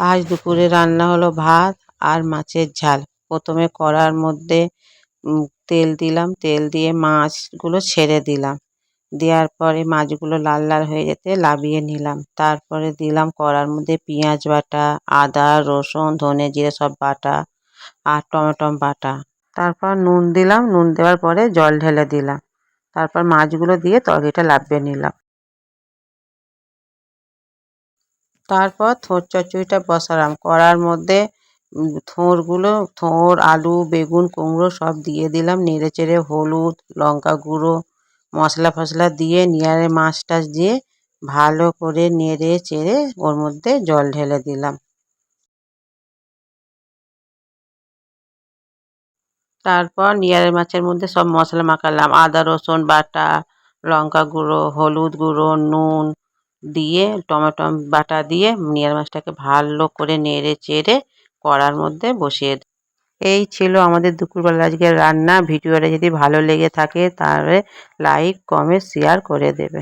আজ দুপুরে রান্না হলো ভাত আর মাছের ঝাল। প্রথমে কড়ার মধ্যে তেল দিলাম। তেল দিয়ে মাছগুলো ছেড়ে দিলাম। দেওয়ার পরে মাছগুলো লাল লাল হয়ে যেতে নামিয়ে নিলাম। তারপরে দিলাম কড়ার মধ্যে পেঁয়াজ বাটা, আদা, রসুন, ধনে জিরে সব বাটা আর টমেটম বাটা। তারপর নুন দিলাম। নুন দেওয়ার পরে জল ঢেলে দিলাম। তারপর মাছগুলো দিয়ে তরকারিটা নামিয়ে নিলাম। তারপর থোড় চচ্চড়িটা বসালাম। কড়ার মধ্যে থোড়গুলো থোড় আলু, বেগুন, কুমড়ো সব দিয়ে দিলাম। নেড়ে চেড়ে হলুদ, লঙ্কা গুঁড়ো, মশলা ফশলা দিয়ে নিয়ে মাছ টাছ দিয়ে ভালো করে নেড়ে চেড়ে ওর মধ্যে জল ঢেলে দিলাম। তারপর নিয়ারে মাছের মধ্যে সব মশলা মাখালাম। আদা, রসুন, বাটা, লঙ্কা গুঁড়ো, হলুদ গুঁড়ো, নুন দিয়ে টমেটো, বাটা দিয়ে নিয়ার মাছটাকে ভালো করে নেড়ে চেড়ে কড়ার মধ্যে বসিয়ে এই ছিল আমাদের দুপুরবেলা আজকে রান্না। ভিডিওটা যদি ভালো লেগে থাকে তাহলে লাইক কমেন্ট শেয়ার করে দেবে।